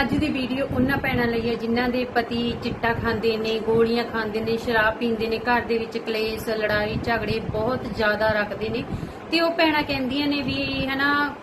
ਅੱਜ ਦੀ ਵੀਡੀਓ ਉਹਨਾਂ ਭੈਣਾਂ ਲਈ ਹੈ ਜਿਨ੍ਹਾਂ ਦੇ ਪਤੀ ਚਿੱਟਾ ਖਾਂਦੇ ਨੇ, ਗੋਲੀਆਂ ਖਾਂਦੇ ਨੇ, ਸ਼ਰਾਬ ਪੀਂਦੇ ਨੇ, ਘਰ ਦੇ ਵਿੱਚ ਕਲੇਸ਼, ਲੜਾਈ, ਝਗੜੇ ਬਹੁਤ ਜ਼ਿਆਦਾ ਰੱਖਦੇ ਨੇ। ਤੇ ਉਹ ਭੈਣਾਂ ਕਹਿੰਦੀਆਂ ਨੇ ਵੀ, ਹਨਾ,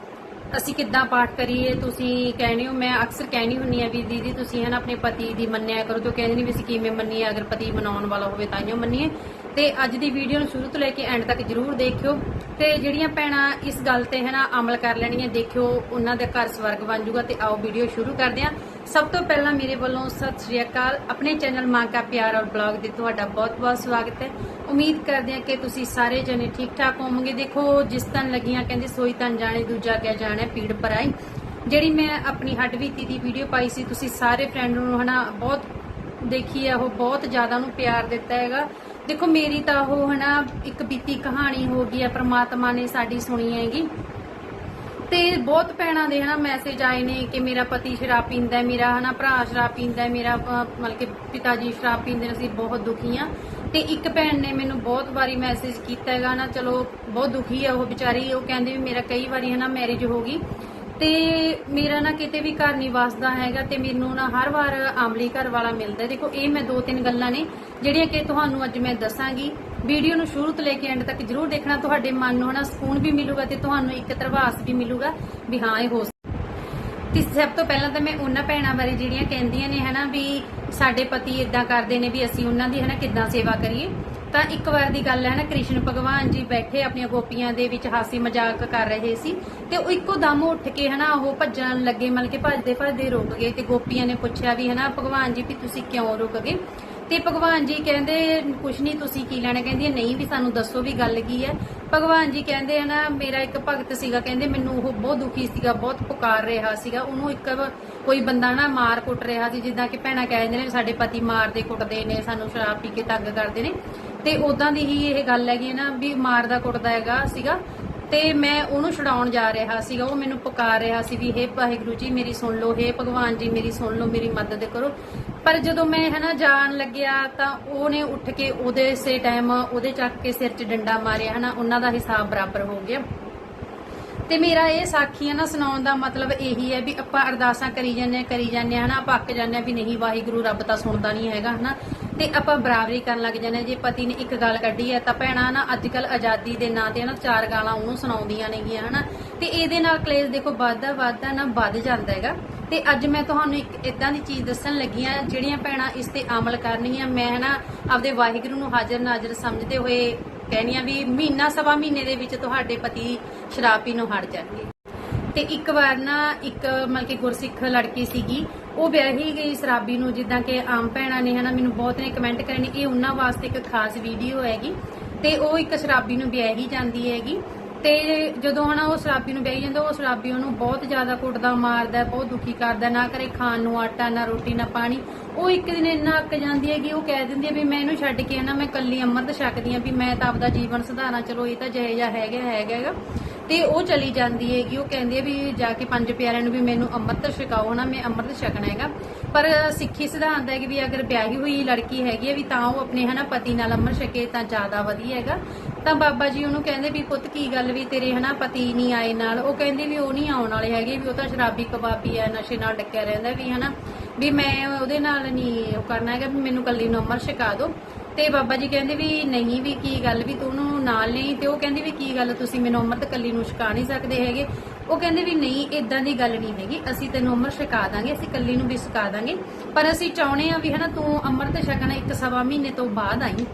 ਅਸੀਂ ਕਿੱਦਾਂ ਪਾਠ ਕਰੀਏ, ਤੁਸੀਂ ਕਹਿੰਦੇ ਹੋ, ਮੈਂ ਅਕਸਰ ਕਹਿਣੀ ਹੁੰਨੀ ਆ ਵੀ ਦੀਦੀ ਤੁਸੀਂ, ਹਨਾ, ਆਪਣੇ ਪਤੀ ਦੀ ਮੰਨਿਆ ਕਰੋ। ਤੇ ਕਹਿੰਦੇ ਨੇ ਵੀ ਅਸੀਂ ਕਿਵੇਂ ਮੰਨੀਏ, ਅਗਰ ਪਤੀ ਮਨਾਉਣ ਵਾਲਾ ਹੋਵੇ ਤਾਂ ਹੀ ਮੰਨੀਏ। ਤੇ ਅੱਜ ਦੀ ਵੀਡੀਓ ਨੂੰ ਸ਼ੁਰੂ ਤੋਂ ਲੈ ਕੇ ਐਂਡ ਤੱਕ ਜਰੂਰ ਦੇਖਿਓ। ਤੇ ਜਿਹੜੀਆਂ ਭੈਣਾਂ ਇਸ ਗੱਲ ਤੇ ਹਨਾ ਅਮਲ ਕਰ ਲੈਣੀਆਂ, ਦੇਖਿਓ ਉਹਨਾਂ ਦਾ ਘਰ ਸਵਰਗ ਬਣ ਜਾਊਗਾ ਤੇ ਆਓ ਵੀਡੀਓ ਸ਼ੁਰੂ ਕਰਦੇ ਹਾਂ। ਸਭ ਤੋਂ ਪਹਿਲਾਂ ਮੇਰੇ ਵੱਲੋਂ ਸਤਿ ਸ਼੍ਰੀ ਅਕਾਲ। ਆਪਣੇ ਚੈਨਲ ਮਾਂ ਕਾ ਪਿਆਰ ਔਰ ਬਲੌਗ ਦੇ ਤੁਹਾਡਾ ਬਹੁਤ-ਬਹੁਤ ਸਵਾਗਤ ਹੈ। ਉਮੀਦ ਕਰਦੇ ਹਾਂ ਕਿ ਤੁਸੀਂ ਸਾਰੇ ਜਣੇ ਠੀਕ ਠਾਕ ਹੋਵੋਗੇ। ਦੇਖੋ, ਜਿਸ ਤਨ ਲੱਗੀਆਂ, ਕਹਿੰਦੇ ਸੋਈ ਤਨ ਜਾਣੇ, ਦੂਜਾ ਕਿਆ ਜਾਣੇ, ਪੀੜ ਪਰਾਈ। ਜਿਹੜੀ ਮੈਂ ਆਪਣੀ ਹੱਡ ਬੀਤੀ ਦੀ ਵੀਡੀਓ ਪਾਈ ਸੀ, ਤੁਸੀਂ ਸਾਰੇ ਫਰੈਂਡ ਨੂੰ ਹਨਾ ਬਹੁਤ ਦੇਖੀ ਹੈ, ਉਹ ਬਹੁਤ ਜ਼ਿਆਦਾ ਉਹਨੂੰ ਪਿਆਰ ਦਿੱਤਾ ਹੈਗਾ। ਦੇਖੋ, ਮੇਰੀ ਤਾਂ ਉਹ ਹਨਾ, ਇੱਕ ਬੀਤੀ ਕਹਾਣੀ ਹੋ ਗਈ ਹੈ, ਪ੍ਰਮਾਤਮਾ ਨੇ ਸਾਡੀ ਸੁਣੀ ਹੈਗੀ। ਤੇ ਬਹੁਤ ਭੈਣਾਂ ਦੇ ਹਨਾ ਮੈਸੇਜ ਆਏ ਨੇ ਕਿ ਮੇਰਾ ਪਤੀ ਸ਼ਰਾਬ ਪੀਂਦਾ ਮੇਰਾ ਹਨਾ ਭਰਾ ਸ਼ਰਾਬ ਪੀਂਦਾ ਮੇਰਾ ਮਤਲਬ ਕਿ ਪਿਤਾ ਜੀ ਸ਼ਰਾਬ ਪੀਂਦੇ ਨੇ, ਅਸੀਂ ਬਹੁਤ ਦੁਖੀ ਆ ਤੇ ਇੱਕ ਭੈਣ ਨੇ ਮੈਨੂੰ ਬਹੁਤ ਵਾਰੀ ਮੈਸੇਜ ਕੀਤਾ ਹੈਗਾ ਨਾ ਚਲੋ, ਬਹੁਤ ਦੁਖੀ ਆ ਉਹ ਵਿਚਾਰੀ, ਉਹ ਕਹਿੰਦੇ ਵੀ ਮੇਰਾ ਕਈ ਵਾਰੀ ਹਨਾ ਮੈਰਿਜ ਹੋ ਗਈ। ਤੇ ਮੇਰਾ ਨਾ ਕਿਤੇ ਵੀ ਘਰ ਨਹੀਂ ਵਸਦਾ ਹੈਗਾ ਤੇ ਮੈਨੂੰ ਨਾ ਹਰ ਵਾਰ ਆਮਲੀ ਘਰ ਵਾਲਾ ਮਿਲਦਾ। ਦੇਖੋ, ਇਹ ਮੈਂ ਦੋ ਤਿੰਨ ਗੱਲਾਂ ਨੇ ਜਿਹੜੀਆਂ ਕਿ ਤੁਹਾਨੂੰ ਅੱਜ ਮੈਂ ਦੱਸਾਂਗੀ। ਵੀਡੀਓ ਨੂੰ ਸ਼ੁਰੂ ਤੋਂ ਲੈ ਕੇ ਐਂਡ ਤੱਕ ਜਰੂਰ ਦੇਖਣਾ। ਤੁਹਾਡੇ ਮਨ ਨੂੰ ਨਾ ਸਕੂਨ ਵੀ ਮਿਲੂਗਾ ਤੇ ਤੁਹਾਨੂੰ ਇੱਕ ਤਰਵਾਸ ਵੀ ਮਿਲੂਗਾ ਵੀ ਹਾਂ, ਇਹ ਹੋ ਤੇ ਸਭ ਤੋਂ ਪਹਿਲਾਂ ਤਾਂ ਮੈਂ ਉਹਨਾਂ ਭੈਣਾਂ ਬਾਰੇ ਜਿਹੜੀਆਂ ਕਹਿੰਦੀਆਂ ਨੇ ਹਨਾ ਵੀ ਸਾਡੇ ਪਤੀ ਇਦਾਂ ਕਰਦੇ ਨੇ ਵੀ ਅਸੀਂ ਉਹਨਾਂ ਦੀ ਹਨਾ ਕਿੱਦਾਂ ਸੇਵਾ ਕਰੀਏ। ਤਾਂ ਇੱਕ ਵਾਰ ਦੀ ਗੱਲ ਹੈ ਨਾ, ਕ੍ਰਿਸ਼ਨ ਭਗਵਾਨ ਜੀ ਬੈਠੇ ਆਪਣੀਆਂ ਗੋਪੀਆਂ ਦੇ ਵਿੱਚ ਹਾਸੀ ਮਜ਼ਾਕ ਕਰ ਰਹੇ ਸੀ ਤੇ ਉਹ ਇੱਕੋ ਦਮ ਉੱਠ ਕੇ ਹਨਾ, ਉਹ ਭੱਜਣ ਲੱਗੇ, ਮਤਲਬ ਕਿ ਭੱਜਦੇ ਭੱਜਦੇ ਰੁਕ ਗਏ ਤੇ ਗੋਪੀਆਂ ਨੇ ਪੁੱਛਿਆ ਵੀ ਹਨਾ, ਭਗਵਾਨ ਜੀ ਵੀ ਤੁਸੀਂ ਕਿਉਂ ਰੁਕ ਗਏ? ਤੇ ਭਗਵਾਨ ਜੀ ਕਹਿੰਦੇ, ਕੁਛ ਨਹੀਂ ਤੁਸੀਂ ਕੀ ਲੈਣਾ? ਕਹਿੰਦੀ, ਨਹੀਂ ਵੀ ਸਾਨੂੰ ਦੱਸੋ ਵੀ ਗੱਲ ਕੀ ਹੈ। ਭਗਵਾਨ ਜੀ ਕਹਿੰਦੇ ਹਨਾ, ਮੇਰਾ ਇੱਕ ਭਗਤ ਸੀਗਾ, ਕਹਿੰਦੇ ਮੈਨੂੰ ਉਹ ਬਹੁਤ ਦੁਖੀ ਸੀਗਾ, ਬਹੁਤ ਪੁਕਾਰ ਰਿਹਾ ਸੀਗਾ, ਉਹਨੂੰ ਇੱਕ ਕੋਈ ਬੰਦਾ ਨਾ ਮਾਰ ਕੁੱਟ ਰਿਹਾ ਸੀ, ਜਿੱਦਾਂ ਕਿ ਭੈਣਾਂ ਕਹਿੰਦੇ ਨੇ ਸਾਡੇ ਪਤੀ ਮਾਰਦੇ ਕੁੱਟਦੇ ਨੇ, ਸਾਨੂੰ ਸ਼ਰਾਬ ਪੀ ਕੇ ਤੰਗ ਕਰਦੇ ਨੇ। ਤੇ ਉਦਾਂ ਦੀ ਹੀ ਇਹ ਗੱਲ ਹੈਗੀ ਨਾ ਵੀ ਮਾਰਦਾ ਕੁੱਟਦਾ ਹੈਗਾ ਸੀਗਾ ਤੇ ਮੈਂ ਉਹਨੂੰ ਛਡਾਉਣ ਜਾ ਰਿਹਾ ਸੀਗਾ, ਉਹ ਮੈਨੂੰ ਪੁਕਾਰ ਰਿਹਾ ਸੀ ਵੀ ਹੇ ਵਾਹਿਗੁਰੂ ਜੀ, ਮੇਰੀ ਸੁਣ ਲਓ, ਹੇ ਭਗਵਾਨ ਜੀ, ਮੇਰੀ ਸੁਣ ਲਓ, ਮੇਰੀ ਮਦਦ ਕਰੋ। ਪਰ ਜਦੋਂ ਮੈਂ ਹਨਾ ਜਾਣ ਲੱਗਿਆ ਤਾਂ ਉਹਨੇ ਉੱਠ ਕੇ ਉਹਦੇ ਸੇ ਟਾਈਮ ਉਹਦੇ ਚੱਕ ਕੇ ਸਿਰ 'ਚ ਡੰਡਾ ਮਾਰਿਆ ਹਨਾ ਉਹਨਾਂ ਦਾ ਹਿਸਾਬ ਬਰਾਬਰ ਹੋ ਗਿਆ। ਤੇ ਮੇਰਾ ਇਹ ਸਾਖੀਆਂ ਨਾ, ਸੁਣਾਉਣ ਦਾ ਮਤਲਬ ਇਹੀ ਹੈ ਵੀ ਆਪਾਂ ਅਰਦਾਸਾਂ ਕਰੀ ਜਾਂਦੇ ਕਰੀ ਜਾਂਦੇ ਹਨਾ? ਆਪਾਂ ਜਾਂਦੇ ਵੀ ਨਹੀਂ, ਵਾਹਿਗੁਰੂ ਰੱਬ ਤਾਂ ਸੁਣਦਾ ਨਹੀਂ ਹੈਗਾ, ਹਨਾ? ਤੇ ਆਪਾਂ ਬਰਾਬਰੀ ਕਰਨ ਲੱਗ ਜਾਂਦੇ ਜੇ ਪਤੀ ਨੇ ਇੱਕ ਗੱਲ ਕੱਢੀ ਹੈ ਤਾਂ ਭੈਣਾਂ ਨਾ ਅੱਜ ਕੱਲ ਆਜ਼ਾਦੀ ਦੇ ਨਾਂ ਤੇ ਨਾ ਚਾਰ ਗਾਲਾਂ ਉਹਨੂੰ ਸੁਣਾਉਂਦੀਆਂ ਨੇਗੀਆਂ, ਹਨਾ? ਤੇ ਇਹਦੇ ਨਾਲ ਕਲੇਸ਼ ਦੇਖੋ, ਵੱਧਦਾ ਵੱਧਦਾ ਨਾ ਵੱਧ ਜਾਂਦਾ ਹੈਗਾ। ਤੇ ਅੱਜ ਮੈਂ ਤੁਹਾਨੂੰ ਇੱਕ ਇਦਾਂ ਦੀ ਚੀਜ਼ ਦੱਸਣ ਲੱਗੀ ਆ ਜਿਹੜੀਆਂ ਭੈਣਾਂ ਇਸ ਤੇ ਅਮਲ ਕਰਨੀਆਂ, ਮੈਂ, ਹਨਾ, ਆਪਦੇ ਵਾਹਿਗੁਰੂ ਨੂੰ ਹਾਜ਼ਰ ਨਾਜ਼ਰ ਸਮਝਦੇ ਹੋਏ ਕਹਿੰਦੀਆਂ ਵੀ ਮਹੀਨਾ ਸਵਾ ਮਹੀਨੇ ਦੇ ਵਿੱਚ ਤੁਹਾਡੇ ਪਤੀ ਸ਼ਰਾਬ ਪੀਣੋਂ ਹਟ ਜਾਣਗੇ। ਤੇ ਇੱਕ ਵਾਰ ਨਾ ਇੱਕ ਮਤਲਬ ਕਿ ਗੁਰਸਿੱਖ ਲੜਕੀ ਸੀਗੀ, ਉਹ ਵਿਆਹੀ ਗਈ ਸ਼ਰਾਬੀ ਨੂੰ, ਜਿੱਦਾਂ ਕਿ ਆਮ ਭੈਣਾਂ ਨੇ ਹਨਾ, ਮੈਨੂੰ ਬਹੁਤ ਨੇ ਕਮੈਂਟ ਕਰੇ ਨੇ, ਇਹ ਉਹਨਾਂ ਵਾਸਤੇ ਇੱਕ ਖਾਸ ਵੀਡੀਓ ਹੈਗੀ। ਤੇ ਉਹ ਇੱਕ ਸ਼ਰਾਬੀ ਨੂੰ ਵਿਆਹੀ ਜਾਂਦੀ ਹੈਗੀ। ਤੇ ਜਦੋਂ ਹਨਾ ਉਹ ਸ਼ਰਾਬੀ ਨੂੰ ਬਹਿ ਜਾਂਦਾ, ਉਹ ਸ਼ਰਾਬੀ ਉਹਨੂੰ ਬਹੁਤ ਜ਼ਿਆਦਾ ਕੁੱਟਦਾ, ਮਾਰਦਾ, ਬਹੁਤ ਦੁਖੀ ਕਰਦਾ, ਨਾ ਕਰੇ ਖਾਣ ਨੂੰ ਆਟਾ, ਨਾ ਰੋਟੀ, ਨਾ ਪਾਣੀ। ਉਹ ਇੱਕ ਦਿਨ ਇੰਨਾ ਅੱਕ ਜਾਂਦੀ ਹੈ ਕਿ ਉਹ ਕਹਿ ਦਿੰਦੀ ਹੈ ਵੀ ਮੈਂ ਇਹਨੂੰ ਛੱਡ ਕੇ ਨਾ ਮੈਂ ਕੱਲੀ ਅੰਮ੍ਰਿਤ ਛਕਦੀ ਆ ਵੀ ਮੈਂ ਤਾਂ ਆਪਦਾ ਜੀਵਨ ਸੁਧਾਰਾਂ, ਚਲੋ ਇਹ ਤਾਂ ਜਿਹੇ ਜਿਹਾ ਹੈਗਾ ਹੈਗਾ ਹੈਗਾ। ਤੇ ਉਹ ਚਲੀ ਜਾਂਦੀ ਹੈਗੀ, ਉਹ ਕਹਿੰਦੀ ਹੈ ਵੀ ਜਾ ਕੇ ਪੰਜ ਪਿਆਰਿਆਂ ਨੂੰ ਵੀ ਮੈਨੂੰ ਅੰਮ੍ਰਿਤ ਛਕਾਓ ਨਾ, ਮੈਂ ਅੰਮ੍ਰਿਤ ਛਕਣਾ ਹੈਗਾ। ਪਰ ਸਿੱਖੀ ਸਿਧਾਂਤ ਹੈ ਕਿ ਵੀ ਅਗਰ ਵਿਆਹੀ ਹੋਈ ਲੜਕੀ ਹੈਗੀ ਹੈ ਵੀ ਤਾਂ ਉਹ ਆਪਣੇ ਹਨਾ ਪਤੀ ਨਾਲ ਅੰਮ੍ਰਿਤ ਛਕੇ ਤਾਂ ਜ਼ਿਆਦਾ ਵਧੀਆ ਹੈਗਾ। ਤਾਂ ਬਾਬਾ ਜੀ ਉਹਨੂੰ ਕਹਿੰਦੇ ਵੀ ਪੁੱਤ ਕੀ ਗੱਲ ਵੀ ਤੇਰੇ ਹਨਾ ਪਤੀ ਨਹੀਂ ਆਏ ਨਾਲ। ਉਹ ਕਹਿੰਦੀ ਵੀ ਉਹ ਨਹੀਂ ਆਉਣ ਵਾਲੇ ਹੈਗੇ, ਵੀ ਉਹ ਤਾਂ ਸ਼ਰਾਬੀ ਕਬਾਬੀ ਹੈ ਨਸ਼ੇ ਨਾਲ ਡੱਕਿਆ ਰਹਿੰਦਾ ਵੀ ਹਨਾ। ਵੀ ਮੈਂ ਉਹਦੇ ਨਾਲ ਨਹੀਂ ਉਹ ਕਰਨਾ ਹੈਗਾ, ਵੀ ਮੈਨੂੰ ਕੱਲੀ ਨੂੰ ਅੰਮ੍ਰਿਤ ਛਕਾ ਦਿਓ ਤੇ ਬਾਬਾ ਜੀ ਕਹਿੰਦੇ ਵੀ ਨਹੀਂ ਵੀ ਕੀ ਗੱਲ ਵੀ ਤੂੰ ਉਹਨੂੰ ਨਾਲ ਨਹੀਂ ਤੇ ਉਹ ਕਹਿੰਦੀ ਵੀ ਕੀ ਗੱਲ ਤੁਸੀਂ ਮੈਨੂੰ ਅੰਮ੍ਰਿਤ ਕੱਲੀ ਨੂੰ ਛਕਾ ਨਹੀਂ ਸਕਦੇ ਹੈਗੇ। ਉਹ ਕਹਿੰਦੇ ਵੀ ਨਹੀਂ ਇਦਾਂ ਦੀ ਗੱਲ ਨਹੀਂ ਹੈਗੀ, ਅਸੀਂ ਤੈਨੂੰ ਅੰਮ੍ਰਿਤ ਛਕਾ ਦਾਂਗੇ, ਅਸੀਂ ਕੱਲੀ ਨੂੰ ਵੀ ਛਕਾ ਦਾਂਗੇ। ਪਰ ਅਸੀਂ ਚਾਹੁੰਦੇ ਆ ਵੀ ਹਨਾ ਤੂੰ ਅੰਮ੍ਰਿਤ ਛਕਣਾ ਇੱਕ ਸਵਾ ਮਹੀਨੇ ਤੋਂ ਬਾਅਦ ਆਈ।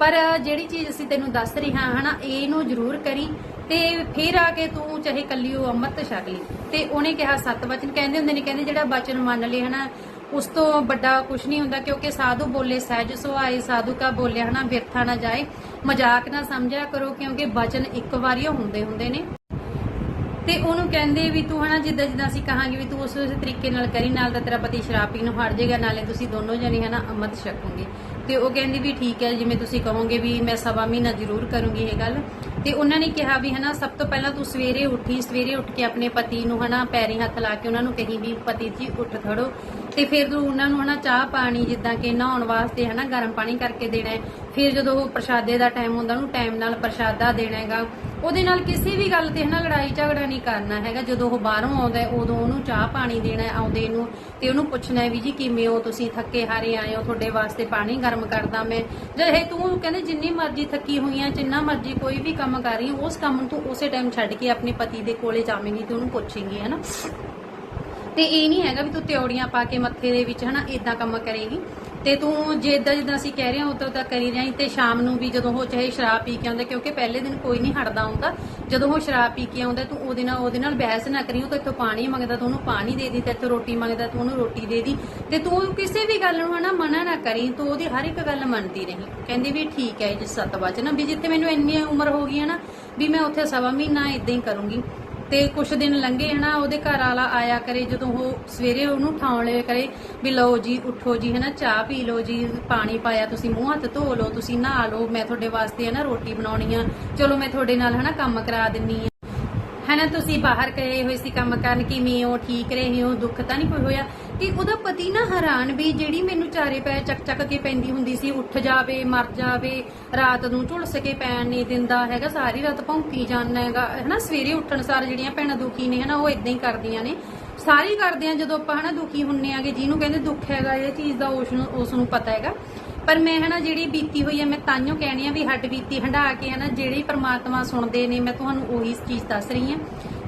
ਪਰ ਜਿਹੜੀ ਚੀਜ਼ ਅਸੀਂ ਤੈਨੂੰ ਦੱਸ ਰਹੇ ਹਾਂ ਹਨਾ ਇਹਨੂੰ ਜ਼ਰੂਰ ਕਰੀ ਤੇ ਫਿਰ ਆ ਕੇ ਤੂੰ ਚਾਹੇ ਕੱਲੀ ਉਹ ਅੰਮ੍ਰਿਤ ਛਕ ਲਈ ਤੇ ਉਹਨੇ ਕਿਹਾ ਸੱਤ ਵਚਨ ਕਹਿੰਦੇ ਹੁੰਦੇ ਨੇ, ਕਹਿੰਦੇ ਜਿਹੜਾ ਵਚਨ ਮੰਨ ਲਏ ਹਨਾ, ਉਸ ਤੋਂ ਵੱਡਾ ਕੁਝ ਨਹੀਂ ਹੁੰਦਾ ਕਿਉਂਕਿ ਸਾਧੂ ਬੋਲੇ ਸਹਿਜ ਸੁਹਾਏ ਸਾਧੂ ਕਾ ਬੋਲਿਆ ਹਨਾ, ਵਿਰਥਾ ਨਾ ਜਾਏ। ਮਜ਼ਾਕ ਨਾ ਸਮਝਿਆ ਕਰੋ ਕਿਉਂਕਿ ਵਚਨ ਇੱਕ ਵਾਰੀ ਓ ਹੁੰਦੇ ਹੁੰਦੇ ਨੇ। ਤੇ ਉਹਨੂੰ ਕਹਿੰਦੇ ਵੀ ਤੂੰ ਹਨਾ ਜਿੱਦਾਂ ਜਿੱਦਾਂ ਅਸੀਂ ਕਹਾਂਗੇ ਵੀ ਤੂੰ ਉਸ ਉਸ ਤਰੀਕੇ ਨਾਲ ਕਰੀ, ਨਾਲ ਤਾਂ ਤੇਰਾ ਪਤੀ ਸ਼ਰਾਬ ਪੀਣੋਂ ਹਟ ਜਾਏਗਾ, ਨਾਲੇ ਤੁਸੀਂ ਦੋਨੋਂ ਜਣੇ ਹਨਾ ਅਮਤ ਛਕੋਗੇ। ਤੇ ਉਹ ਕਹਿੰਦੀ ਵੀ ਠੀਕ ਹੈ, ਜਿਵੇਂ ਤੁਸੀਂ ਕਹੋਗੇ ਵੀ ਮੈਂ ਸਵਾ ਮਹੀਨਾ ਜ਼ਰੂਰ ਕਰੂੰਗੀ ਇਹ ਗੱਲ। ਤੇ ਉਹਨਾਂ ਨੇ ਕਿਹਾ ਵੀ ਹਨਾ ਸਭ ਤੋਂ ਪਹਿਲਾਂ ਤੂੰ ਸਵੇਰੇ ਉੱਠੀ, ਸਵੇਰੇ ਉੱਠ ਕੇ ਆਪਣੇ ਪਤੀ ਨੂੰ ਹਨਾ ਪੈਰੀ ਹੱਥ ਲਾ ਕੇ ਉਹਨਾਂ ਨੂੰ ਕਹੀ ਵੀ ਪਤੀ ਜੀ, ਉੱਠ ਖੜੋ। ਤੇ ਫਿਰ ਤੂੰ ਉਹਨਾਂ ਨੂੰ ਹਨਾ ਚਾਹ ਪਾਣੀ ਜਿੱਦਾਂ ਕਿ ਨਹਾਉਣ ਵਾਸਤੇ ਹਨਾ ਗਰਮ ਪਾਣੀ ਕਰਕੇ ਦੇਣਾ ਹੈ। ਫਿਰ ਜਦੋਂ ਉਹ ਪ੍ਰਸ਼ਾਦੇ ਦਾ ਟਾਈਮ ਹੁੰਦਾ ਉਹਨੂੰ ਟਾਈਮ ਨਾਲ ਪ੍ਰਸ਼ਾਦਾ ਦੇਣਾ ਹੈਗਾ। ਉਹਦੇ ਨਾਲ ਕਿਸੇ ਵੀ ਗੱਲ ਤੇ ਹਨਾ ਲੜਾਈ ਝਗੜਾ ਨਹੀਂ ਕਰਨਾ ਹੈਗਾ। ਜਦੋਂ ਉਹ ਬਾਹਰੋਂ ਆਉਂਦਾ ਹੈ, ਉਦੋਂ ਉਹਨੂੰ ਚਾਹ ਪਾਣੀ ਦੇਣਾ ਆਉਂਦੇ ਨੂੰ ਤੇ ਉਹਨੂੰ ਪੁੱਛਣਾ ਵੀ ਜੀ ਕਿਵੇਂ ਹੋ ਤੁਸੀਂ ਥੱਕੇ ਹਾਰੇ ਆਏ ਹੋ ਤੁਹਾਡੇ ਵਾਸਤੇ ਪਾਣੀ ਗਰਮ ਕਰਦਾ ਮੈਂ। ਜੇ ਤੂੰ ਕਹਿੰਦੇ ਜਿੰਨੀ ਮਰਜ਼ੀ ਥੱਕੀ ਹੋਈ ਆ ਜਿੰਨਾ ਮਰਜ਼ੀ ਕੋਈ ਵੀ ਕੰਮ ਕਰ ਰਹੀ ਹੈ ਉਸ ਕੰਮ ਨੂੰ ਤੂੰ ਉਸੇ ਟਾਈਮ ਛੱਡ ਕੇ ਆਪਣੇ ਪਤੀ ਦੇ ਕੋਲੇ ਜਾਵੇਂਗੀ ਤੇ ਉਹਨੂੰ ਪੁੱਛੇਂਗੀ ਹਨਾ। ਤੇ ਇਹ ਨਹੀਂ ਹੈਗਾ ਵੀ ਤੂੰ ਤਿਉੜੀਆਂ ਪਾ ਕੇ ਮੱਥੇ ਦੇ ਵਿੱਚ ਹਨਾ ਇਦਾਂ ਕੰਮ ਕਰੇਗੀ। ਤੇ ਤੂੰ ਜੇ ਇਦਾਂ ਜਿੱਦਾਂ ਅਸੀਂ ਕਹਿ ਰਹੇ ਹਾਂ, ਉਦੋਂ ਤਾਂ ਕਰੀ ਜਾਈਂ ਤੇ ਸ਼ਾਮ ਨੂੰ ਵੀ ਜਦੋਂ ਉਹ ਚਾਹੇ ਸ਼ਰਾਬ ਪੀ ਕੇ ਆਉਂਦਾ, ਕਿਉਂਕਿ ਪਹਿਲੇ ਦਿਨ ਕੋਈ ਨਹੀਂ ਹਟਦਾ ਹੁੰਦਾ। ਜਦੋਂ ਉਹ ਸ਼ਰਾਬ ਪੀ ਕੇ ਆਉਂਦਾ, ਤੂੰ ਉਹਦੇ ਨਾਲ ਉਹਦੇ ਨਾਲ ਬਹਿਸ ਨਾ ਕਰੀ, ਉਹ ਤਾਂ ਇੱਥੋਂ ਪਾਣੀ ਮੰਗਦਾ, ਤੂੰ ਉਹਨੂੰ ਪਾਣੀ ਦੇ ਦੀ, ਤੇ ਇੱਥੋਂ ਰੋਟੀ ਮੰਗਦਾ, ਤੂੰ ਉਹਨੂੰ ਰੋਟੀ ਦੇ ਦੀ। ਤੇ ਤੂੰ ਕਿਸੇ ਵੀ ਗੱਲ ਨੂੰ ਹਨਾ ਮਨਾ ਨਾ ਕਰੀ, ਤੂੰ ਉਹਦੀ ਹਰ ਇੱਕ ਗੱਲ ਮੰਨਦੀ ਰਹੀ। ਕਹਿੰਦੀ ਵੀ ਠੀਕ ਹੈ ਜਿਸ ਸੱਤ ਨਾ ਵੀ ਜਿੱਥੇ ਮੈਨੂੰ ਇੰਨੀ ਉਮਰ ਹੋ ਗਈ ਹੈ ਨਾ, ਵੀ ਮੈਂ ਉੱਥੇ ਸਵਾ ਮਹੀਨਾ ਇਦਾਂ ਹੀ ਕਰੂੰਗੀ। ਤੇ ਕੁਛ ਦਿਨ ਲੰਘੇ ਹਨਾ, ਉਹਦੇ ਘਰ ਵਾਲਾ ਆਇਆ ਕਰੇ, ਜਦੋਂ ਉਹ ਸਵੇਰੇ ਉਹਨੂੰ ਉਠਾਉਣ ਲਿਆ ਕਰੇ ਵੀ ਲਓ ਜੀ, ਉਠੋ ਜੀ ਹਨਾ, ਚਾਹ ਪੀ ਲਓ ਜੀ, ਪਾਣੀ ਪਾਇਆ, ਤੁਸੀਂ ਮੂੰਹ ਹੱਥ ਧੋ ਲਓ, ਤੁਸੀਂ ਨਹਾ ਲਓ, ਮੈਂ ਤੁਹਾਡੇ ਵਾਸਤੇ ਹਨਾ ਰੋਟੀ ਬਣਾਉਣੀ ਆ, ਚਲੋ ਮੈਂ ਤੁਹਾਡੇ ਨਾਲ ਹਨਾ ਕੰਮ ਕਰਾ ਦਿੰਨੀ ਆ। ਹਨਾ, ਤੁਸੀਂ ਬਾਹਰ ਗਏ ਹੋਏ ਸੀ ਕੰਮ ਕਰਨ, ਕਿਵੇਂ ਹੋ, ਠੀਕ ਰਹੇ ਹੋ, ਦੁੱਖ ਤਾਂ ਨਹੀਂ ਕੋਈ ਹੋਇਆ? ਤੇ ਉਹਦਾ ਪਤੀ ਨਾ ਹੈਰਾਨ ਵੀ ਜਿਹੜੀ ਮੈਨੂੰ ਚਾਰੇ ਪੈ ਚੱਕ ਚੱਕ ਕੇ ਪੈਂਦੀ ਹੁੰਦੀ ਸੀ, ਉੱਠ ਜਾਵੇ, ਮਰ ਜਾਵੇ, ਰਾਤ ਨੂੰ ਝੁਲਸ ਕੇ ਪੈਣ ਨਹੀਂ ਦਿੰਦਾ ਹੈਗਾ, ਸਾਰੀ ਰਾਤ ਭੌਂਕੀ ਜਾਂਦਾ ਹੈਗਾ, ਹਨਾ, ਸਵੇਰੇ ਉੱਠਣ ਸਾਰ ਜਿਹੜੀਆਂ ਭੈਣਾਂ ਦੁਖੀ ਨੇ, ਹਨਾ, ਉਹ ਇਦਾਂ ਹੀ ਕਰਦੀਆਂ ਨੇ। ਸਾਰੇ ਕਰਦੇ ਆ, ਜਦੋਂ ਆਪਾਂ, ਹਨਾ, ਦੁਖੀ ਹੁੰਨੇ ਆਗੇ, ਜਿਹਨੂੰ ਕਹਿੰਦੇ ਦੁੱਖ ਹੈਗਾ, ਇਹ ਚੀਜ਼ ਦਾ ਉਸ ਨੂੰ ਉਸ ਨੂੰ ਪਤਾ ਹੈਗਾ। ਪਰ ਮੈਂ, ਹਨਾ, ਜਿਹੜੀ ਬੀਤੀ ਹੋਈ ਹੈ ਮੈਂ ਤਾਂਿਓ ਕਹਿਣੀ ਆ ਵੀ ਹੱਡ ਬੀਤੀ ਹੰਡਾ ਕੇ, ਹਨਾ, ਜਿਹੜੀ ਪ੍ਰਮਾਤਮਾ ਸੁਣਦੇ ਨੇ, ਮੈਂ ਤੁਹਾਨੂੰ ਉਹੀ ਚੀਜ਼ ਦੱਸ ਰਹੀ ਹਾਂ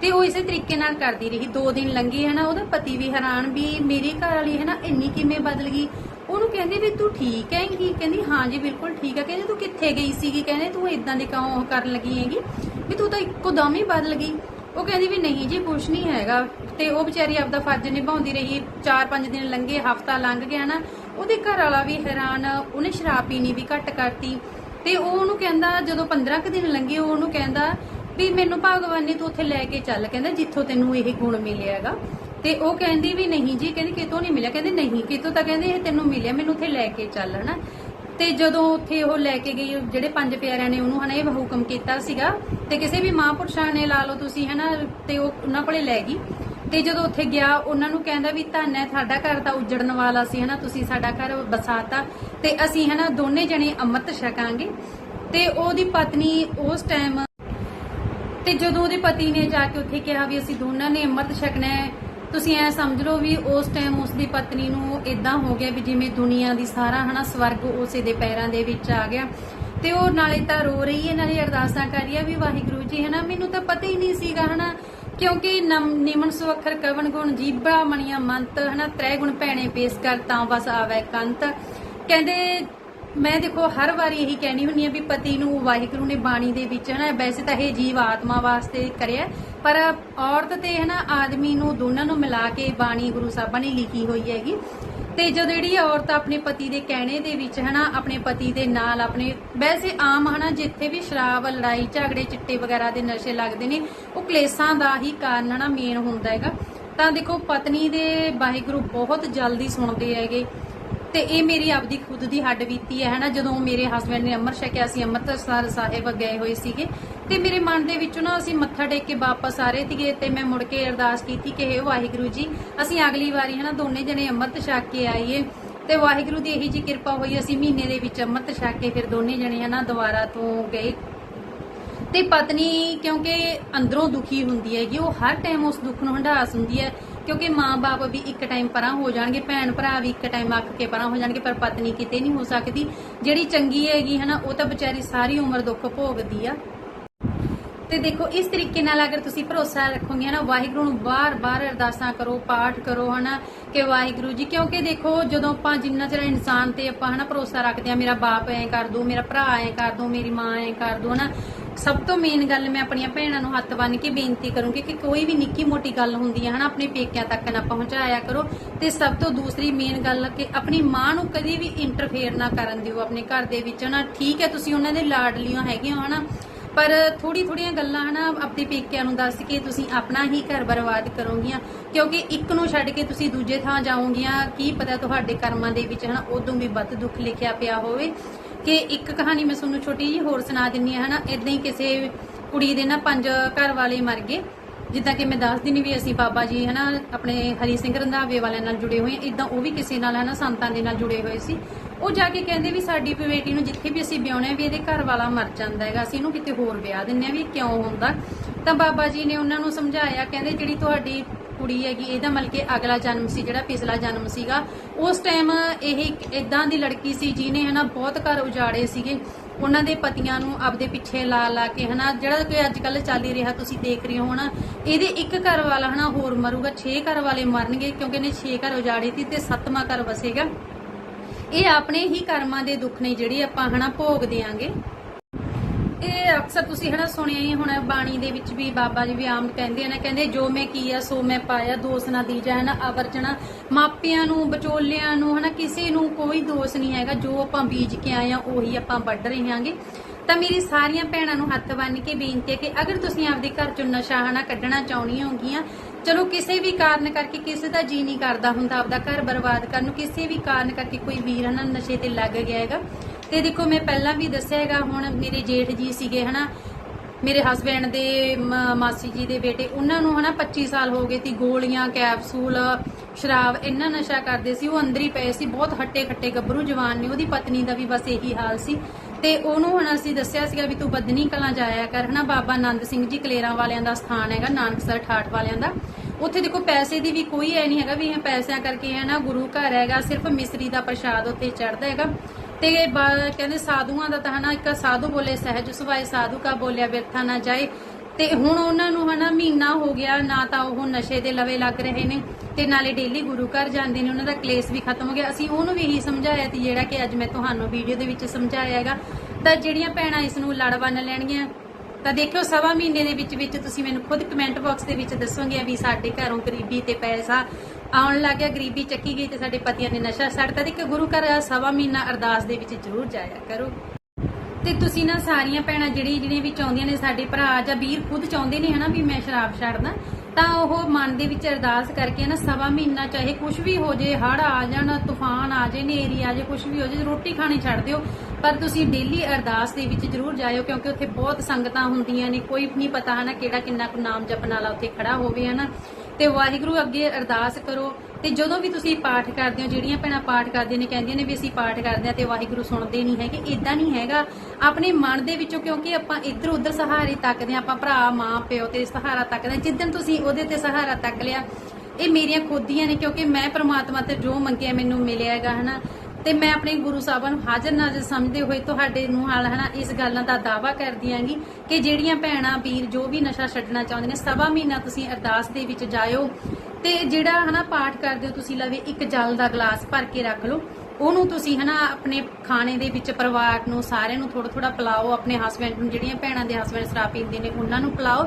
ਤੇ ਉਹ ਇਸੇ ਤਰੀਕੇ ਨਾਲ ਕਰਦੀ ਰਹੀ। ਦੋ ਦਿਨ ਲੰਘੇ ਹਨਾ ਉਹਦਾ ਪਤੀ ਵੀ ਹੈਰਾਨ ਵੀ ਮੇਰੀ ਘਰ ਵਾਲੀ ਹਨਾ ਇੰਨੀ ਕਿਵੇਂ ਬਦਲ ਗਈ। ਉਹਨੂੰ ਕਹਿੰਦੀ ਵੀ ਤੂੰ ਠੀਕ ਹੈਂਗੀ ਕਹਿੰਦੀ ਹਾਂ ਜੀ, ਬਿਲਕੁਲ ਠੀਕ ਹੈ। ਕਹਿੰਦੀ ਤੂੰ ਕਿੱਥੇ ਗਈ ਸੀਗੀ? ਕਹਿੰਦੇ ਤੂੰ ਇਦਾਂ ਦੇ ਕੰਮ ਕਰਨ ਲੱਗੀ ਹੈਗੀ? ਵੀ ਤੂੰ ਤਾਂ ਇੱਕੋ ਦਮ ਹੀ ਬਦਲ ਗਈ। ਉਹ ਕਹਿੰਦੀ ਵੀ ਨਹੀਂ ਜੀ, ਕੁਛ ਨਹੀਂ ਹੈਗਾ। ਤੇ ਉਹ ਵਿਚਾਰੀ ਆਪਦਾ ਫਰਜ਼ ਨਿਭਾਉਂਦੀ ਰਹੀ। 4-5 ਦਿਨ ਲੰਘੇ, ਹਫਤਾ ਲੰਘ ਗਿਆ ਨਾ। ਉਹਦੇ ਘਰ ਵਾਲਾ ਵੀ ਹੈਰਾਨ, ਉਹਨੇ ਸ਼ਰਾਬ ਪੀਣੀ ਵੀ ਘੱਟ ਕਰਤੀ। ਤੇ ਉਹ ਉਹਨੂੰ ਕਹਿੰਦਾ, ਜਦੋਂ 15 ਕੁ ਦਿਨ ਲੰਘੇ, ਉਹ ਉਹਨੂੰ ਕਹਿੰਦਾ ਵੀ ਮੈਨੂੰ ਭਗਵਾਨ ਨੇ ਤੂੰ ਉੱਥੇ ਲੈ ਕੇ ਚੱਲ, ਕਹਿੰਦਾ ਜਿੱਥੋਂ ਤੈਨੂੰ ਇਹ ਗੁਣ ਮਿਲਿਆ ਹੈਗਾ ਤੇ ਉਹ ਕਹਿੰਦੀ ਵੀ ਨਹੀਂ ਜੀ, ਕਹਿੰਦੀ ਕਿਤੋਂ ਨਹੀਂ ਮਿਲਿਆ, ਕਹਿੰਦੇ ਨਹੀਂ, ਕਿਤੋਂ ਤਾਂ ਕਹਿੰਦੇ ਇਹ ਤੈਨੂੰ ਮਿਲਿਆ, ਮੈਨੂੰ ਉੱਥੇ ਲੈ ਕੇ ਚੱਲ ਹਨਾ। ਤੇ ਜਦੋਂ ਉੱਥੇ ਉਹ ਲੈ ਕੇ ਗਈ, ਜਿਹੜੇ ਪੰਜ ਪਿਆਰਿਆਂ ਨੇ ਉਹਨੂੰ ਹਨਾ ਇਹ ਹੁਕਮ ਕੀਤਾ ਸੀਗਾ, ਤੇ ਕਿਸੇ ਵੀ ਮਹਾਂਪੁਰਸ਼ਾਂ ਨੇ ਲਾ ਲਓ ਤੁਸੀਂ ਹਨਾ, ਤੇ ਉਹ ਉਹਨਾਂ ਕੋਲੇ ਲੈ ਗਈ। ਤੇ ਜਦੋਂ ਉੱਥੇ ਗਿਆ, ਉਹਨਾਂ ਨੂੰ ਕਹਿੰਦਾ ਵੀ ਧੰਨ ਹੈ ਤੁਹਾਡਾ ਘਰ ਤਾਂ ਉਜੜਨ ਵਾਲਾ ਸੀ ਹਨਾ, ਤੁਸੀਂ ਸਾਡਾ ਘਰ ਬਸਾਤਾ। ਤੇ ਅਸੀਂ ਹਨਾ ਦੋਨੇ ਜਣੇ ਅੰਮ੍ਰਿਤ ਛਕਾਂਗੇ। ਤੇ ਉਹਦੀ ਪਤਨੀ ਉਸ ਟਾਈਮ ਤੇ ਜਦੋਂ ਉਹਦੇ ਪਤੀ ਨੇ ਜਾ ਕੇ ਉੱਥੇ ਕਿਹਾ ਵੀ ਅਸੀਂ ਦੋਨਾਂ ਨੇ ਅੰਮ੍ਰਿਤ ਛਕਣਾ ਹੈ, ਤੁਸੀਂ ਐ ਸਮਝ ਲਓ ਵੀ ਉਸ ਟਾਈਮ ਉਸ ਦੀ ਪਤਨੀ ਨੂੰ ਇਦਾਂ ਹੋ ਗਿਆ ਵੀ ਜਿਵੇਂ ਦੁਨੀਆ ਦੀ ਸਾਰਾ ਹਨਾ ਸਵਰਗ ਉਸੇ ਦੇ ਪੈਰਾਂ ਦੇ ਵਿੱਚ ਆ ਗਿਆ। ਤੇ ਉਹ ਨਾਲੇ ਤਾਂ ਰੋ ਰਹੀ ਹੈ, ਨਾਲੇ ਅਰਦਾਸਾਂ ਕਰ ਰਹੀ ਹੈ ਵੀ ਵਾਹਿਗੁਰੂ ਜੀ, ਹਨਾ, ਮੈਨੂੰ ਤਾਂ ਪਤਾ ਹੀ ਨਹੀਂ ਸੀਗਾ ਹਨਾ, ਕਿਉਂਕਿ ਨਮ- ਨਿਮਨ ਸੋ ਅੱਖਰ ਕਵਨ ਗੁਣ ਜੀਬਾ ਮਣੀਆਂ ਮੰਤ, ਹਨਾ, ਤ੍ਰੈ ਗੁਣ ਭੈਣੇ ਪੇਸ਼ ਕਰ ਤਾਂ ਬਸ ਆਵੇ ਕੰਤ। ਕਹਿੰਦੇ ਮੈਂ ਦੇਖੋ, ਹਰ ਵਾਰੀ ਇਹੀ ਕਹਿਣੀ ਹੁੰਨੀ ਆ ਵੀ ਪਤੀ ਨੂੰ, ਵਾਹਿਗੁਰੂ ਨੇ ਬਾਣੀ ਦੇ ਵਿੱਚ ਹਨਾ ਵੈਸੇ ਤਾਂ ਇਹ ਜੀਵ ਆਤਮਾ ਵਾਸਤੇ ਕਰਿਆ, ਪਰ ਔਰਤ ਤੇ ਹਨਾ ਆਦਮੀ ਨੂੰ, ਦੋਨਾਂ ਨੂੰ ਮਿਲਾ ਕੇ ਬਾਣੀ ਗੁਰੂ ਸਾਹਿਬਾਂ ਨੇ ਲਿਖੀ ਹੋਈ ਹੈਗੀ। ਤੇ ਜਦੋਂ ਜਿਹੜੀ ਔਰਤ ਆਪਣੇ ਪਤੀ ਦੇ ਕਹਿਣੇ ਦੇ ਵਿੱਚ ਹਨਾ ਆਪਣੇ ਪਤੀ ਦੇ ਨਾਲ ਆਪਣੇ, ਵੈਸੇ ਆਮ ਹਨਾ ਜਿੱਥੇ ਵੀ ਸ਼ਰਾਬ, ਲੜਾਈ, ਝਗੜੇ, ਚਿੱਟੇ ਵਗੈਰਾ ਦੇ ਨਸ਼ੇ ਲੱਗਦੇ ਨੇ, ਉਹ ਕਲੇਸ਼ਾਂ ਦਾ ਹੀ ਕਾਰਨ ਹਨਾ ਮੇਨ ਹੁੰਦਾ ਹੈਗਾ। ਤਾਂ ਦੇਖੋ, ਪਤਨੀ ਦੇ ਵਾਹਿਗੁਰੂ ਬਹੁਤ ਜਲਦੀ ਸੁਣਦੇ ਹੈਗੇ। ਤੇ ਇਹ ਮੇਰੀ ਆਪਦੀ ਖੁਦ ਦੀ ਹੱਡ ਬੀਤੀ ਹੈ, ਹਨਾ? ਜਦੋਂ ਮੇਰੇ ਹਸਬੰਡ ਨੇ ਅੰਮ੍ਰਿਤ ਛਕਿਆ ਸੀ, ਅੰਮ੍ਰਿਤਸਰ ਸਾਹਿਬ ਗਏ ਹੋਏ ਸੀਗੇ ਤੇ ਮੇਰੇ ਮਨ ਦੇ ਵਿੱਚੋਂ ਨਾ ਅਸੀਂ ਮੱਥਾ ਟੇਕ ਕੇ ਵਾਪਸ ਆ ਰਹੇ ਸੀਗੇ ਤੇ ਮੈਂ ਮੁੜ ਕੇ ਅਰਦਾਸ ਕੀਤੀ ਕਿ, ਹੇ ਵਾਹਿਗੁਰੂ ਜੀ, ਅਸੀਂ ਅਗਲੀ ਵਾਰੀ, ਹਨਾ, ਦੋਨੇ ਜਣੇ ਅੰਮ੍ਰਿਤ ਛਕ ਕੇ ਆਈਏ। ਤੇ ਵਾਹਿਗੁਰੂ ਦੀ ਇਹੀ ਜੀ ਕਿਰਪਾ ਹੋਈ, ਅਸੀਂ ਮਹੀਨੇ ਦੇ ਵਿੱਚ ਅੰਮ੍ਰਿਤ ਛਕ ਕੇ ਫਿਰ ਦੋਨੇ ਜਣੇ, ਹਨਾ, ਦੁਬਾਰਾ ਤੋਂ ਗਏ। ਤੇ ਪਤਨੀ ਕਿਉਂਕਿ ਅੰਦਰੋਂ ਦੁਖੀ ਹੁੰਦੀ ਹੈਗੀ, ਉਹ ਹਰ ਟਾਈਮ ਉਸ ਦੁੱਖ ਨੂੰ ਹੰਢਾਸ ਹੁੰਦੀ ਹੈ। ਕਿਉਂਕਿ ਮਾਂ-ਬਾਪ ਵੀ ਇੱਕ ਟਾਈਮ ਪਰਾਂ ਹੋ ਜਾਣਗੇ ਭੈਣ ਭਰਾ ਵੀ ਇੱਕ ਟਾਈਮ ਅੱਕ ਕੇ ਪਰਾਂ ਹੋ ਜਾਣਗੇ, ਪਰ ਪਤਨੀ ਕਿਤੇ ਨਹੀਂ ਹੋ ਸਕਦੀ। ਜਿਹੜੀ ਚੰਗੀ ਹੈਗੀ ਹਨਾ, ਉਹ ਤਾਂ ਵਿਚਾਰੀ ਸਾਰੀ ਉਮਰ ਦੁੱਖ ਭੋਗਦੀ ਆ। ਤੇ ਦੇਖੋ, ਇਸ ਤਰੀਕੇ ਨਾਲ ਅਗਰ ਤੁਸੀਂ ਭਰੋਸਾ ਰੱਖੋਗੇ ਨਾ ਵਾਹਿਗੁਰੂ ਨੂੰ ਬਾਰ-ਬਾਰ ਅਰਦਾਸਾਂ ਕਰੋ, ਪਾਠ ਕਰੋ ਹਨਾ, ਕਿ ਵਾਹਿਗੁਰੂ ਜੀ, ਕਿਉਂਕਿ ਦੇਖੋ, ਜਦੋਂ ਆਪਾਂ ਜਿੰਨਾ ਚਿਰ ਇਨਸਾਨ ਤੇ ਆਪਾਂ ਹਨਾ ਭਰੋਸਾ ਰੱਖਦੇ ਆ, ਮੇਰਾ ਬਾਪ ਐ ਕਰ ਦੋ, ਮੇਰਾ ਭਰਾ ਐ ਕਰ ਦੋ, ਮੇਰੀ ਮਾਂ ਐ ਕਰ ਦੋ ਹਨਾ ਸਭ ਤੋਂ ਮੇਨ ਗੱਲ ਮੈਂ ਆਪਣੀਆਂ ਭੈਣਾਂ ਨੂੰ ਹੱਥ ਬੰਨ ਕੇ ਬੇਨਤੀ ਕਰੂੰਗੀ ਕਿ ਕੋਈ ਵੀ ਨਿੱਕੀ ਮੋਟੀ ਗੱਲ ਹੁੰਦੀ ਹੈ ਹਨਾ, ਆਪਣੇ ਪੇਕਿਆਂ ਤੱਕ ਨਾ ਪਹੁੰਚਾਇਆ ਕਰੋ। ਤੇ ਸਭ ਤੋਂ ਦੂਸਰੀ ਮੇਨ ਗੱਲ ਕਿ ਆਪਣੀ ਮਾਂ ਨੂੰ ਕਦੇ ਵੀ ਇੰਟਰਫੇਅਰ ਨਾ ਕਰਨ ਦਿਓ ਆਪਣੇ ਘਰ ਦੇ ਵਿੱਚ, ਹਨਾ। ਠੀਕ ਹੈ, ਤੁਸੀਂ ਉਹਨਾਂ ਦੇ ਲਾਡਲੀਆਂ ਹੈਗੇ ਹੋ, ਹਨਾ। ਪਰ ਥੋੜੀ ਥੋੜੀਆਂ ਗੱਲਾਂ, ਹਨਾ, ਆਪਣੇ ਪੇਕਿਆਂ ਨੂੰ ਦੱਸ ਕੇ ਤੁਸੀਂ ਆਪਣਾ ਹੀ ਘਰ ਬਰਬਾਦ ਕਰੋਗੀਆਂ। ਕਿਉਂਕਿ ਇੱਕ ਨੂੰ ਛੱਡ ਕੇ ਤੁਸੀਂ ਦੂਜੇ ਥਾਂ ਜਾਓਗੀਆਂ, ਕੀ ਪਤਾ ਤੁਹਾਡੇ ਕਰਮਾਂ ਦੇ ਵਿੱਚ, ਹਨਾ, ਉਦੋਂ ਵੀ ਵੱਧ ਦੁੱਖ ਲਿਖਿਆ ਪਿਆ ਹੋਵੇ। ਕਿ ਇੱਕ ਕਹਾਣੀ ਮੈਂ ਤੁਹਾਨੂੰ ਛੋਟੀ ਜਿਹੀ ਹੋਰ ਸੁਣਾ ਦਿੰਨੀ ਆ ਹਨਾ? ਇਦਾਂ ਹੀ ਕਿਸੇ ਕੁੜੀ ਦੇ ਨਾ ਪੰਜ ਘਰ ਵਾਲੇ ਮਰ ਗਏ। ਜਿੱਦਾਂ ਕਿ ਮੈਂ ਦੱਸ ਨਹੀਂ ਵੀ ਅਸੀਂ ਬਾਬਾ ਜੀ, ਹਨਾ, ਆਪਣੇ ਹਰੀ ਸਿੰਘ ਰੰਧਾਵੇ ਵਾਲਿਆਂ ਨਾਲ ਜੁੜੇ ਹੋਏ ਇਦਾਂ ਉਹ ਵੀ ਕਿਸੇ ਨਾਲ, ਹਨਾ, ਸੰਤਾਂ ਦੇ ਨਾਲ ਜੁੜੇ ਹੋਏ ਸੀ। ਉਹ ਜਾ ਕੇ ਕਹਿੰਦੇ ਵੀ ਸਾਡੀ ਬੇਟੀ ਨੂੰ ਜਿੱਥੇ ਵੀ ਅਸੀਂ ਵਿਆਹੁਣੇ ਵੀ ਇਹਦੇ ਘਰ ਵਾਲਾ ਮਰ ਜਾਂਦਾ ਹੈਗਾ। ਅਸੀਂ ਇਹਨੂੰ ਕਿਤੇ ਹੋਰ ਵਿਆਹ ਦਿੰਨੇ ਆ ਵੀ ਕਿਉਂ ਹੁੰਦਾ? ਤਾਂ ਬਾਬਾ ਜੀ ਨੇ ਉਹਨਾਂ ਨੂੰ ਸਮਝਾਇਆ, ਕਹਿੰਦੇ ਜਿਹੜੀ ਤੁਹਾਡੀ ਕੁੜੀ ਹੈਗੀ, ਇਹਦਾ ਮਤਲਬ ਕਿ ਅਗਲਾ ਜਨਮ ਸੀ, ਜਿਹੜਾ ਪਿਛਲਾ ਜਨਮ ਸੀਗਾ। ਉਸ ਟਾਈਮ ਇਹ ਇਦਾਂ ਦੀ ਲੜਕੀ ਸੀ ਜਿਹਨੇ ਹਨਾ ਬਹੁਤ ਘਰ ਉਜਾੜੇ ਸੀਗੇ। ਉਹਨਾਂ ਦੇ ਪਤੀਆਂ ਨੂੰ ਆਪਦੇ ਪਿੱਛੇ ਲਾ ਲਾ ਕੇ ਹਨਾ, ਜਿਹੜਾ ਕਿ ਅੱਜ ਕੱਲ ਚੱਲ ਰਿਹਾ, ਤੁਸੀਂ ਦੇਖ ਰਹੇ ਹੋ ਹਨਾ। ਇਹਦੇ ਇੱਕ ਘਰ ਵਾਲਾ ਹਨਾ ਹੋਰ ਮਰੂਗਾ 6 ਘਰ ਵਾਲੇ ਮਰਨਗੇ ਕਿਉਂਕਿ ਇਹਨੇ 6 ਘਰ ਉਜਾੜੇ ਸੀ ਤੇ ਸੱਤਵਾਂ ਘਰ ਵਸੇਗਾ। ਇਹ ਆਪਣੇ ਹੀ ਕਰਮਾਂ ਦੇ ਦੁੱਖ ਨੇ, ਜਿਹੜੇ ਆਪਾਂ ਹਨਾ ਭੋਗ ਦਿਆਂਗੇ ਇਹ ਅਕਸਰ ਤੁਸੀਂ ਹਨਾ ਸੁਣਿਆ ਹੀ ਹੋਣਾ, ਬਾਣੀ ਦੇ ਵਿੱਚ ਵੀ ਬਾਬਾ ਜੀ ਵੀ ਆਮ ਕਹਿੰਦੇ ਨੇ, ਕਹਿੰਦੇ ਜੋ ਮੈਂ ਕੀਆ, ਸੋ ਮੈਂ ਪਾਇਆ, ਦੋਸ ਨਾ ਦੀਜਾ, ਹਨਾ ਅਵਰਜਣਾ ਮਾਪਿਆਂ ਨੂੰ, ਵਿਚੋਲਿਆਂ ਨੂੰ, ਹਨਾ, ਕਿਸੇ ਨੂੰ ਕੋਈ ਦੋਸ਼ ਨਹੀਂ ਹੈਗਾ, ਜੋ ਆਪਾਂ ਬੀਜ ਕੇ ਆਏ ਆ, ਉਹੀ ਆਪਾਂ ਵੱਢ ਰਹੇ ਹਾਂਗੇ। ਤਾਂ ਮੇਰੀ ਸਾਰੀਆਂ ਭੈਣਾਂ ਨੂੰ ਹੱਥ ਬੰਨ ਕੇ ਬੇਨਤੀ ਹੈ ਕਿ ਅਗਰ ਤੁਸੀਂ ਆਪਦੇ ਘਰ ਚੋਂ ਨਸ਼ਾ, ਹਨਾ, ਕੱਢਣਾ ਚਾਹੁੰਦੀਆਂ ਹੋਗੀਆਂ, ਚਲੋ ਕਿਸੇ ਵੀ ਕਾਰਨ ਕਰਕੇ ਕਿਸੇ ਦਾ ਜੀ ਨਹੀਂ ਕਰਦਾ ਹੁੰਦਾ, ਆਪਦਾ ਘਰ ਬਰਬਾਦ ਕਰਨ ਨੂੰ, ਕਿਸੇ ਵੀ ਕਾਰਨ ਕਰਕੇ ਕੋਈ ਵੀਰ, ਹਨਾ, ਨਸ਼ੇ ਤੇ ਲੱਗ ਗਿਆ ਹੈਗਾ। ਤੇ ਦੇਖੋ, ਮੈਂ ਪਹਿਲਾਂ ਵੀ ਦੱਸਿਆ ਹੈਗਾ, ਹੁਣ ਮੇਰੇ ਜੇਠ ਜੀ ਸੀਗੇ, ਹਨਾ। ਮੇਰੇ ਹਸਬੰਡ ਦੇ ਮਾਸੀ ਜੀ ਦੇ ਬੇਟੇ, ਉਹਨਾਂ ਨੂੰ ਹਨਾ 25 ਸਾਲ ਹੋ ਗਏ ਸੀ, ਗੋਲੀਆਂ, ਕੈਪਸੂਲ, ਸ਼ਰਾਬ, ਇੰਨਾ ਨਸ਼ਾ ਕਰਦੇ ਸੀ। ਉਹ ਅੰਦਰ ਹੀ ਪਏ ਸੀ, ਬਹੁਤ ਹੱਟੇ ਖੱਟੇ ਗੱਭਰੂ ਜਵਾਨ ਨੇ, ਉਹਦੀ ਪਤਨੀ ਦਾ ਵੀ ਬਸ ਇਹੀ ਹਾਲ ਸੀ। ਤੇ ਉਹਨੂੰ ਹੁਣ ਅਸੀਂ ਦੱਸਿਆ ਸੀਗਾ ਵੀ ਤੂੰ ਬਦਨੀ ਕਲਾਂ ਜਾਇਆ ਕਰ, ਹਨਾ। ਬਾਬਾ ਆਨੰਦ ਸਿੰਘ ਜੀ ਕਲੇਰਾਂ ਵਾਲਿਆਂ ਦਾ ਸਥਾਨ ਹੈਗਾ ਨਾਨਕਸਰ ਠਾਠ ਵਾਲਿਆਂ ਦਾ। ਉੱਥੇ ਦੇਖੋ, ਪੈਸੇ ਦੀ ਵੀ ਕੋਈ ਐ ਨਹੀਂ ਹੈਗਾ ਵੀ ਇਹ ਪੈਸਿਆਂ ਕਰਕੇ ਹੈ ਨਾ ਗੁਰੂ ਘਰ ਹੈਗਾ, ਸਿਰਫ ਮਿਸਰੀ ਦਾ ਪ੍ਰਸ਼ਾਦ ਉੱਥੇ ਚੜਦਾ ਹੈਗਾ। ਤੇ ਕਹਿੰਦੇ ਸਾਧੂਆਂ ਦਾ ਤਾਂ ਹਨਾ ਇੱਕ ਸਾਧੂ ਬੋਲੇ, ਸਹਿਜ ਸੁਭਾਏ ਸਾਧੂ ਕਾ ਬੋਲਿਆ ਬਿਰਥਾ ਨਾ ਜਾਏ। ਤੇ ਹੁਣ ਉਹਨਾਂ ਨੂੰ ਹਨਾ ਮਹੀਨਾ ਹੋ ਗਿਆ, ਨਾ ਤਾਂ ਉਹ ਨਸ਼ੇ ਦੇ ਲਵੇ ਲੱਗ ਰਹੇ ਨੇ ਤੇ ਨਾਲੇ ਡੇਲੀ ਗੁਰੂ ਘਰ ਜਾਂਦੇ ਨੇ, ਉਹਨਾਂ ਦਾ ਕਲੇਸ਼ ਵੀ ਖਤਮ ਹੋ ਗਿਆ। ਅਸੀਂ ਉਹਨੂੰ ਵੀ ਇਹੀ ਸਮਝਾਇਆ ਸੀ ਜਿਹੜਾ ਕਿ ਅੱਜ ਮੈਂ ਤੁਹਾਨੂੰ ਵੀਡੀਓ ਦੇ ਵਿੱਚ ਸਮਝਾਇਆ ਹੈਗਾ। ਤਾਂ ਜਿਹੜੀਆਂ ਭੈਣਾਂ ਇਸ ਨੂੰ ਲੜ ਬੰਨ ਲੈਣਗੀਆਂ ਤਾਂ ਦੇਖਿਓ, ਸਵਾ ਮਹੀਨੇ ਦੇ ਵਿੱਚ ਵਿੱਚ ਤੁਸੀਂ ਮੈਨੂੰ ਖੁਦ ਕਮੈਂਟ ਬਾਕਸ ਦੇ ਵਿੱਚ ਦੱਸੋਗੇ ਵੀ ਸਾਡੇ ਘਰੋਂ ਗਰੀਬੀ ਤੇ ਪੈਸਾ ਆਉਣ ਲੱਗ ਗਰੀਬੀ ਚੱਕੀ ਗਈ ਤੇ ਸਾਡੇ ਪਤੀਆਂ ਨੇ ਨਸ਼ਾ ਛੱਡਤਾ। ਤੇ ਕਿ ਗੁਰੂ ਘਰ ਸਵਾ ਮਹੀਨਾ ਅਰਦਾਸ ਦੇ ਵਿੱਚ ਜ਼ਰੂਰ ਜਾਇਆ ਕਰੋ। ਤੇ ਤੁਸੀਂ ਨਾ ਸਾਰੀਆਂ ਭੈਣਾਂ ਜਿਹੜੀ ਜਿਹੜੀਆਂ ਵੀ ਚਾਹੁੰਦੀਆਂ ਨੇ ਸਾਡੇ ਭਰਾ ਜਾਂ ਵੀਰ ਖੁਦ ਚਾਹੁੰਦੇ ਨੇ ਹਨਾ ਵੀ ਮੈਂ ਸ਼ਰਾਬ ਛੱਡਦਾ, ਤਾਂ ਉਹ ਮਨ ਦੇ ਵਿੱਚ ਅਰਦਾਸ ਕਰਕੇ ਨਾ ਸਵਾ ਮਹੀਨਾ ਚਾਹੇ ਕੁਝ ਵੀ ਹੋ ਜੇ ਹੜ ਆ ਜਾਣ, ਤੂਫਾਨ ਆ ਜੇ ਨੇਰੀ ਆ ਜੇ ਕੁਝ ਵੀ ਹੋ ਜੇ, ਰੋਟੀ ਖਾਣੀ ਛੱਡ ਦਿਓ। ਪਰ ਤੁਸੀਂ ਡੇਲੀ ਅਰਦਾਸ ਦੇ ਵਿੱਚ ਜ਼ਰੂਰ ਜਾਇਓ, ਕਿਉਂਕਿ ਉੱਥੇ ਬਹੁਤ ਸੰਗਤਾਂ ਹੁੰਦੀਆਂ ਨੇ। ਕੋਈ ਨਹੀਂ ਪਤਾ ਹਨਾ ਕਿਹੜਾ ਕਿੰਨਾ ਕੁ ਨਾਮ ਜਪਣ ਵਾਲਾ ਉੱਥੇ ਖੜਾ ਹੋਵੇ ਹਨਾ। ਤੇ ਵਾਹਿਗੁਰੂ ਅੱਗੇ ਅਰਦਾਸ ਕਰੋ। ਤੇ ਜਦੋਂ ਵੀ ਤੁਸੀਂ ਪਾਠ ਕਰਦੇ ਹੋ, ਜਿਹੜੀਆਂ ਭੈਣਾਂ ਪਾਠ ਕਰਦੀਆਂ ਨੇ, ਕਹਿੰਦੀਆਂ ਨੇ ਵੀ ਅਸੀਂ ਪਾਠ ਕਰਦੇ ਆ ਤੇ ਵਾਹਿਗੁਰੂ ਸੁਣਦੇ ਨਹੀਂ ਹੈਗੇ ਇਦਾਂ ਨਹੀਂ ਹੈਗਾ। ਆਪਣੇ ਮਨ ਦੇ ਵਿੱਚੋਂ ਕਿਉਂਕਿ ਆਪਾਂ ਇੱਧਰ ਉੱਧਰ ਸਹਾਰੇ ਤੱਕਦੇ ਹਾਂ, ਆਪਾਂ ਭਰਾ, ਮਾਂ, ਪਿਓ ਤੇ ਸਹਾਰਾ ਤੱਕਦੇ ਹਾਂ। ਜਿੱਦਣ ਤੁਸੀਂ ਉਹਦੇ ਤੇ ਸਹਾਰਾ ਤੱਕ ਲਿਆ, ਇਹ ਮੇਰੀਆਂ ਖੁਦੀਆਂ ਨੇ, ਕਿਉਂਕਿ ਮੈਂ ਪ੍ਰਮਾਤਮਾ ਤੇ ਜੋ ਮੰਗਿਆ, ਮੈਨੂੰ ਮਿਲਿਆ ਹੈਗਾ ਹਨਾ। ਤੇ ਮੈਂ ਆਪਣੇ ਗੁਰੂ ਸਾਹਿਬਾਂ ਨੂੰ ਹਾਜ਼ਰ ਨਾਜ਼ਰ ਸਮਝਦੇ ਹੋਏ ਤੁਹਾਡੇ ਨੂੰ ਹਾਲ ਹਨਾ ਇਸ ਗੱਲ ਦਾ ਦਾਵਾ ਕਰਦੀ ਆਂਗੀ ਕਿ ਜਿਹੜੀਆਂ ਭੈਣਾਂ, ਵੀਰ ਜੋ ਵੀ ਨਸ਼ਾ ਛੱਡਣਾ ਚਾਹੁੰਦੇ ਨੇ, ਸਵਾ ਮਹੀਨਾ ਤੁਸੀਂ ਅਰਦਾਸ ਦੇ ਵਿੱਚ ਜਾਇਓ ਤੇ ਜਿਹੜਾ ਹਨਾ ਪਾਠ ਕਰਦੇ ਹੋ ਤੁਸੀਂ ਲਵੇ ਇੱਕ ਜਲ ਦਾ ਗਲਾਸ ਭਰ ਕੇ ਰੱਖ ਲਓ, ਉਹਨੂੰ ਤੁਸੀਂ ਹਨਾ ਆਪਣੇ ਖਾਣੇ ਦੇ ਵਿੱਚ, ਪਰਿਵਾਰ ਨੂੰ, ਸਾਰਿਆਂ ਨੂੰ ਥੋੜਾ ਥੋੜਾ ਪਿਲਾਓ, ਆਪਣੇ ਹਸਬੰਡ ਨੂੰ, ਜਿਹੜੀਆਂ ਭੈਣਾਂ ਦੇ ਹਸਬੰਡ ਸ਼ਰਾਬ ਪੀਂਦੇ ਨੇ, ਉਹਨਾਂ ਨੂੰ ਪਿਲਾਓ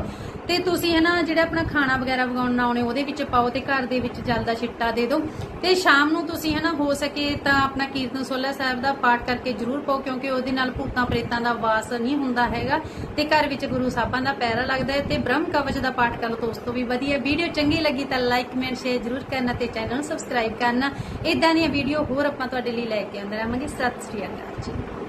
ਤੇ ਤੁਸੀਂ ਹਨਾ ਜਿਹੜਾ ਆਪਣਾ ਖਾਣਾ ਵਗੈਰਾ ਵਗਾਉਣ ਆਉਣੇ, ਉਹਦੇ ਵਿੱਚ ਪਾਓ ਤੇ ਘਰ ਦੇ ਵਿੱਚ ਜਲ ਦਾ ਛਿੱਟਾ ਦੇ ਦਿਓ। ਤੇ ਸ਼ਾਮ ਨੂੰ ਤੁਸੀਂ ਹਨਾ ਹੋ ਸਕੇ ਤਾਂ ਆਪਣਾ ਕੀਰਤਨ ਸੋਲਾ ਸਾਹਿਬ ਦਾ ਪਾਠ ਕਰਕੇ ਜ਼ਰੂਰ ਪਾਓ, ਕਿਉਂਕਿ ਉਹਦੇ ਨਾਲ ਭੂਤਾਂ ਪ੍ਰੇਤਾਂ ਦਾ ਵਾਸ ਨਹੀਂ ਹੁੰਦਾ ਹੈਗਾ ਤੇ ਘਰ ਵਿੱਚ ਗੁਰੂ ਸਾਹਿਬਾਂ ਦਾ ਪੈਰਾ ਲੱਗਦਾ ਹੈ ਤੇ ਬ੍ਰਹਮ ਕਵਚ ਦਾ ਪਾਠ ਕਰ ਲਓ ਤਾਂ ਵੀ ਵਧੀਆ। ਵੀਡੀਓ ਚੰਗੀ ਲੱਗੀ ਤਾਂ ਲਾਈਕ ਕਮੈਂਟ ਸ਼ੇਅਰ ਜ਼ਰੂਰ ਕਰਨਾ ਤੇ ਚੈਨਲ ਨੂੰ ਸਬਸਕ੍ਰਾਈਬ ਕਰਨਾ। ਇਦਾਂ ਦੀਆਂ ਵੀਡੀਓ ਹੋਰ ਆਪਾਂ ਤੁਹਾਡੇ ਲਈ ਲੈ ਕੇ ਆਉਂਦੇ ਰਹਾਂਗੇ। ਸਤਿ ਸ਼੍ਰੀ ਅਕਾਲ ਜੀ।